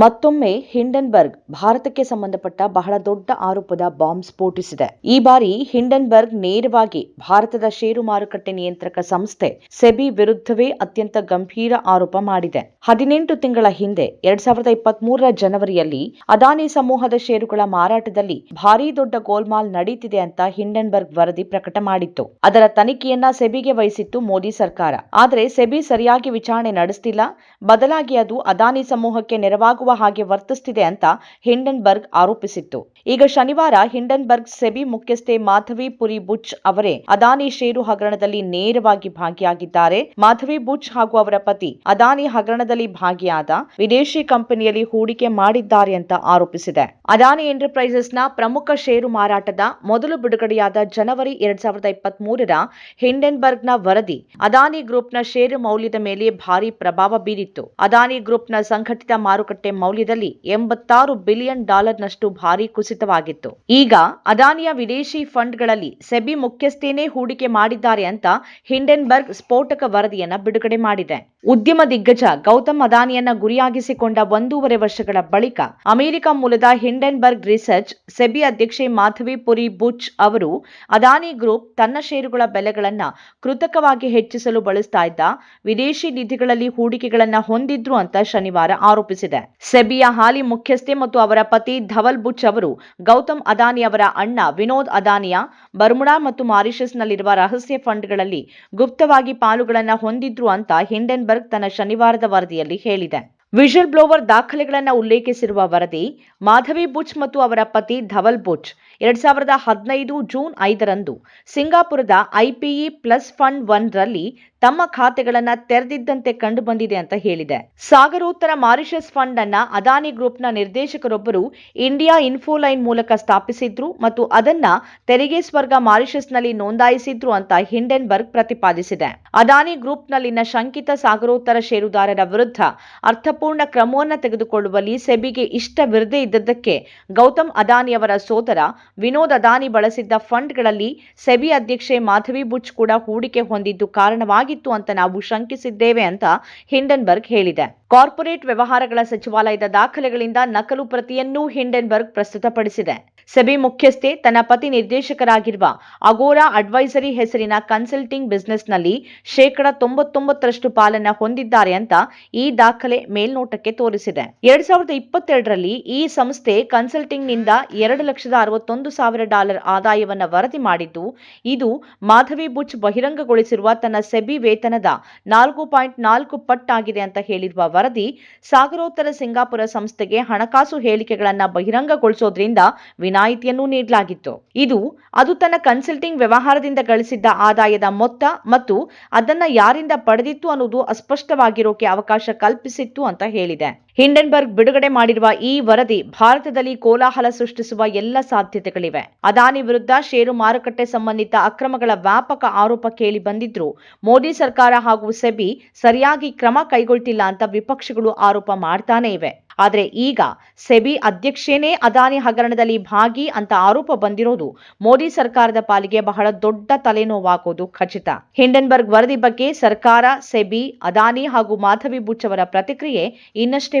ಮತ್ತೊಮ್ಮೆ ಹಿಂಡನ್ಬರ್ಗ್ ಭಾರತಕ್ಕೆ ಸಂಬಂಧಪಟ್ಟ ಬಹಳ ದೊಡ್ಡ ಆರೋಪದ ಬಾಂಬ್ ಸ್ಫೋಟಿಸಿದೆ. ಈ ಬಾರಿ ಹಿಂಡನ್ಬರ್ಗ್ ನೇರವಾಗಿ ಭಾರತದ ಷೇರು ಮಾರುಕಟ್ಟೆ ನಿಯಂತ್ರಕ ಸಂಸ್ಥೆ ಸೆಬಿ ವಿರುದ್ಧವೇ ಅತ್ಯಂತ ಗಂಭೀರ ಆರೋಪ ಮಾಡಿದೆ. ಹದಿನೆಂಟು ತಿಂಗಳ ಹಿಂದೆ ಎರಡ್ ಸಾವಿರದ ಇಪ್ಪತ್ತ್ ಜನವರಿಯಲ್ಲಿ ಅದಾನಿ ಸಮೂಹದ ಷೇರುಗಳ ಮಾರಾಟದಲ್ಲಿ ಭಾರೀ ದೊಡ್ಡ ಗೋಲ್ಮಾಲ್ ನಡೀತಿದೆ ಅಂತ ಹಿಂಡನ್ಬರ್ಗ್ ವರದಿ ಪ್ರಕಟ ಮಾಡಿತ್ತು. ಅದರ ತನಿಖೆಯನ್ನ ಸೆಬಿಗೆ ವಹಿಸಿತ್ತು ಮೋದಿ ಸರ್ಕಾರ. ಆದರೆ ಸೆಬಿ ಸರಿಯಾಗಿ ವಿಚಾರಣೆ ನಡೆಸ್ತಿಲ್ಲ. ಬದಲಾಗಿ ಅದು ಅದಾನಿ ಸಮೂಹಕ್ಕೆ ನೆರವಾಗುವ ಹಾಗೆ ವರ್ತಿಸ್ತಿದೆ ಅಂತ ಹಿಂಡನ್ಬರ್ಗ್ ಆರೋಪಿಸಿತ್ತು. ಈಗ ಶನಿವಾರ ಹಿಂಡನ್ಬರ್ಗ್ ಸೆಬಿ ಮುಖ್ಯಸ್ಥೆ ಮಾಧವಿ ಪುರಿ ಬುಚ್ ಅವರೇ ಅದಾನಿ ಷೇರು ಹಗರಣದಲ್ಲಿ ನೇರವಾಗಿ ಭಾಗಿಯಾಗಿದ್ದಾರೆ. ಮಾಧವಿ ಬುಚ್ ಹಾಗೂ ಅವರ ಪತಿ ಅದಾನಿ ಹಗರಣದಲ್ಲಿ ಭಾಗಿಯಾದ ವಿದೇಶಿ ಕಂಪನಿಯಲ್ಲಿ ಹೂಡಿಕೆ ಮಾಡಿದ್ದಾರೆ ಅಂತ ಆರೋಪಿಸಿದೆ. ಅದಾನಿ ಎಂಟರ್ಪ್ರೈಸಸ್ನ ಪ್ರಮುಖ ಷೇರು ಮಾರಾಟದ ಮೊದಲು ಬಿಡುಗಡೆಯಾದ ಜನವರಿ ಎರಡ್ ಸಾವಿರದ ಇಪ್ಪತ್ತ್ ಮೂರರ ಹಿಂಡೆನ್ಬರ್ಗ್ನ ವರದಿ ಅದಾನಿ ಗ್ರೂಪ್ನ ಷೇರು ಮೌಲ್ಯದ ಮೇಲೆ ಭಾರಿ ಪ್ರಭಾವ ಬೀರಿತ್ತು. ಅದಾನಿ ಗ್ರೂಪ್ನ ಸಂಘಟಿತ ಮಾರುಕಟ್ಟೆ ಮೌಲ್ಯದಲ್ಲಿ ಎಂಬತ್ತಾರು ಬಿಲಿಯನ್ ಡಾಲರ್ನಷ್ಟು ಭಾರಿ ಕುಸಿತವಾಗಿತ್ತು. ಈಗ ಅದಾನಿಯ ವಿದೇಶಿ ಫಂಡ್ಗಳಲ್ಲಿ ಸೆಬಿ ಮುಖ್ಯಸ್ಥೇನೇ ಹೂಡಿಕೆ ಮಾಡಿದ್ದಾರೆ ಅಂತ ಹಿಂಡೆನ್ಬರ್ಗ್ ಸ್ಫೋಟಕ ವರದಿಯನ್ನ ಬಿಡುಗಡೆ ಮಾಡಿದೆ. ಉದ್ಯಮ ದಿಗ್ಗಜ ಗೌತಮ್ ಅದಾನಿಯನ್ನ ಗುರಿಯಾಗಿಸಿಕೊಂಡ ಒಂದೂವರೆ ವರ್ಷಗಳ ಬಳಿಕ ಅಮೆರಿಕ ಮೂಲದ ಹಿಂಡೆನ್ಬರ್ಗ್ ರಿಸರ್ಚ್ ಸೆಬಿ ಅಧ್ಯಕ್ಷೆ ಮಾಧವಿ ಪುರಿ ಬುಚ್ ಅವರು ಅದಾನಿ ಗ್ರೂಪ್ ತನ್ನ ಷೇರುಗಳ ಬೆಲೆಗಳನ್ನ ಕೃತಕವಾಗಿ ಹೆಚ್ಚಿಸಲು ಬಳಸ್ತಾ ಇದ್ದ ವಿದೇಶಿ ನಿಧಿಗಳಲ್ಲಿ ಹೂಡಿಕೆಗಳನ್ನ ಹೊಂದಿದ್ರು ಅಂತ ಶನಿವಾರ ಆರೋಪಿಸಿದೆ. ಸೆಬಿಯ ಹಾಲಿ ಮುಖ್ಯಸ್ಥೆ ಮತ್ತು ಅವರ ಪತಿ ಧವಲ್ ಬುಚ್ ಅವರು, ಗೌತಮ್ ಅದಾನಿ ಅವರ ಅಣ್ಣ ವಿನೋದ್ ಅದಾನಿಯ, ಬರ್ಮುಡಾ ಮತ್ತು ಮಾರಿಷಸ್ನಲ್ಲಿರುವ ರಹಸ್ಯ ಫಂಡ್ಗಳಲ್ಲಿ ಗುಪ್ತವಾಗಿ ಪಾಲುಗಳನ್ನು ಹೊಂದಿದ್ರು ಅಂತ ಹಿಂಡೆನ್ಬರ್ಗ್ ತನ್ನ ಶನಿವಾರದ ವರದಿಯಲ್ಲಿ ಹೇಳಿದೆ. ವಿಷಲ್ ಬ್ಲೋವರ್ ದಾಖಲೆಗಳನ್ನು ಉಲ್ಲೇಖಿಸಿರುವ ವರದಿ, ಮಾಧವಿ ಬುಚ್ ಮತ್ತು ಅವರ ಪತಿ ಧವಲ್ ಬುಚ್ ಎರಡ್ ಸಾವಿರದ ಹದಿನೈದು ಜೂನ್ ಐದರಂದು ಸಿಂಗಾಪುರದ ಐಪಿಇ ಪ್ಲಸ್ ಫಂಡ್ ಒನ್ ರಲ್ಲಿ ತಮ್ಮ ಖಾತೆಗಳನ್ನ ತೆರೆದಿದ್ದಂತೆ ಕಂಡುಬಂದಿದೆ ಅಂತ ಹೇಳಿದೆ. ಸಾಗರೋತ್ತರ ಮಾರಿಷಸ್ ಫಂಡ್ ಅನ್ನ ಅದಾನಿ ಗ್ರೂಪ್ನ ನಿರ್ದೇಶಕರೊಬ್ಬರು ಇಂಡಿಯಾ ಇನ್ಫೋಲೈನ್ ಮೂಲಕ ಸ್ಥಾಪಿಸಿದ್ರು ಮತ್ತು ಅದನ್ನ ತೆರಿಗೆ ಸ್ವರ್ಗ ಮಾರಿಷಸ್ನಲ್ಲಿ ನೋಂದಾಯಿಸಿದ್ರು ಅಂತ ಹಿಂಡೆನ್ಬರ್ಗ್ ಪ್ರತಿಪಾದಿಸಿದೆ. ಅದಾನಿ ಗ್ರೂಪ್ನಲ್ಲಿನ ಶಂಕಿತ ಸಾಗರೋತ್ತರ ಷೇರುದಾರರ ವಿರುದ್ಧ ಅರ್ಥಪೂರ್ಣ ಕ್ರಮವನ್ನ ತೆಗೆದುಕೊಳ್ಳುವಲ್ಲಿ ಸೆಬಿಗೆ ಇಷ್ಟವಿರದೇ ಇದ್ದದ್ದಕ್ಕೆ ಗೌತಮ್ ಅದಾನಿ ಅವರ ಸೋದರ ವಿನೋದ್ ಅದಾನಿ ಬಳಸಿದ್ದ ಫಂಡ್ಗಳಲ್ಲಿ ಸೆಬಿ ಅಧ್ಯಕ್ಷೆ ಮಾಧವಿ ಬುಚ್ ಕೂಡ ಹೂಡಿಕೆ ಹೊಂದಿದ್ದು ಕಾರಣವಾಗಿತ್ತು ಅಂತ ನಾವು ಶಂಕಿಸಿದ್ದೇವೆ ಅಂತ ಹಿಂಡನ್ಬರ್ಗ್ ಹೇಳಿದೆ. ಕಾರ್ಪೊರೇಟ್ ವ್ಯವಹಾರಗಳ ಸಚಿವಾಲಯದ ದಾಖಲೆಗಳಿಂದ ನಕಲು ಪ್ರತಿಯನ್ನೂ ಹಿಂಡೆನ್ಬರ್ಗ್ ಪ್ರಸ್ತುತಪಡಿಸಿದೆ. ಸೆಬಿ ಮುಖ್ಯಸ್ಥೆ, ತನ್ನ ಪತಿ ನಿರ್ದೇಶಕರಾಗಿರುವ ಅಗೋರಾ ಅಡ್ವೈಸರಿ ಹೆಸರಿನ ಕನ್ಸಲ್ಟಿಂಗ್ ಬಿಸಿನೆಸ್ನಲ್ಲಿ ಶೇಕಡಾ ತೊಂಬತ್ತೊಂಬತ್ತರಷ್ಟು ಪಾಲನ್ನ ಹೊಂದಿದ್ದಾರೆ ಅಂತ ಈ ದಾಖಲೆ ಮೇಲ್ನೋಟಕ್ಕೆ ತೋರಿಸಿದೆ. ಎರಡ್ ಸಾವಿರದ ಇಪ್ಪತ್ತೆರಡರಲ್ಲಿ ಈ ಸಂಸ್ಥೆ ಕನ್ಸಲ್ಟಿಂಗ್ನಿಂದ ಎರಡು ಲಕ್ಷದ ಅರವತ್ತೊಂದು ಸಾವಿರ ಡಾಲರ್ ಆದಾಯವನ್ನು ವರದಿ ಮಾಡಿದ್ದು, ಇದು ಮಾಧವಿ ಬುಚ್ ಬಹಿರಂಗಗೊಳಿಸಿರುವ ತನ್ನ ಸೆಬಿ ವೇತನದ ನಾಲ್ಕು ಪಾಯಿಂಟ್ ನಾಲ್ಕು ಪಟ್ಟಾಗಿದೆ ಅಂತ ಹೇಳಿರುವ ವರದಿ, ಸಾಗರೋತ್ತರ ಸಿಂಗಾಪುರ ಸಂಸ್ಥೆಗೆ ಹಣಕಾಸು ಹೇಳಿಕೆಗಳನ್ನು ಬಹಿರಂಗಗೊಳಿಸೋದ್ರಿಂದ ವಿನಾಯಿತಿಯನ್ನು ನೀಡಲಾಗಿತ್ತು. ಇದು ಅದು ತನ್ನ ಕನ್ಸಲ್ಟಿಂಗ್ ವ್ಯವಹಾರದಿಂದ ಗಳಿಸಿದ್ದ ಆದಾಯದ ಮೊತ್ತ ಮತ್ತು ಅದನ್ನ ಯಾರಿಂದ ಪಡೆದಿತ್ತು ಅನ್ನೋದು ಅಸ್ಪಷ್ಟವಾಗಿರೋಕೆ ಅವಕಾಶ ಕಲ್ಪಿಸಿತ್ತು ಅಂತ ಹೇಳಿದೆ. ಹಿಂಡೆನ್ಬರ್ಗ್ ಬಿಡುಗಡೆ ಮಾಡಿರುವ ಈ ವರದಿ ಭಾರತದಲ್ಲಿ ಕೋಲಾಹಲ ಸೃಷ್ಟಿಸುವ ಎಲ್ಲ ಸಾಧ್ಯತೆಗಳಿವೆ. ಅದಾನಿ ವಿರುದ್ಧ ಷೇರು ಮಾರುಕಟ್ಟೆ ಸಂಬಂಧಿತ ಅಕ್ರಮಗಳ ವ್ಯಾಪಕ ಆರೋಪ ಕೇಳಿ ಬಂದಿದ್ರು ಮೋದಿ ಸರ್ಕಾರ ಹಾಗೂ ಸೆಬಿ ಸರಿಯಾಗಿ ಕ್ರಮ ಕೈಗೊಳ್ತಿಲ್ಲ ಅಂತ ವಿಪಕ್ಷಗಳು ಆರೋಪ ಮಾಡ್ತಾನೆ ಇವೆ. ಆದರೆ ಈಗ ಸೆಬಿ ಅಧ್ಯಕ್ಷೇನೇ ಅದಾನಿ ಹಗರಣದಲ್ಲಿ ಭಾಗಿ ಅಂತ ಆರೋಪ ಬಂದಿರೋದು ಮೋದಿ ಸರ್ಕಾರದ ಪಾಲಿಗೆ ಬಹಳ ದೊಡ್ಡ ತಲೆನೋವಾಗೋದು ಖಚಿತ. ಹಿಂಡೆನ್ಬರ್ಗ್ ವರದಿ ಬಗ್ಗೆ ಸರ್ಕಾರ, ಸೆಬಿ, ಅದಾನಿ ಹಾಗೂ ಮಾಧವಿ ಬುಚ್ಚವರ ಪ್ರತಿಕ್ರಿಯೆ ಇನ್ನಷ್ಟೇ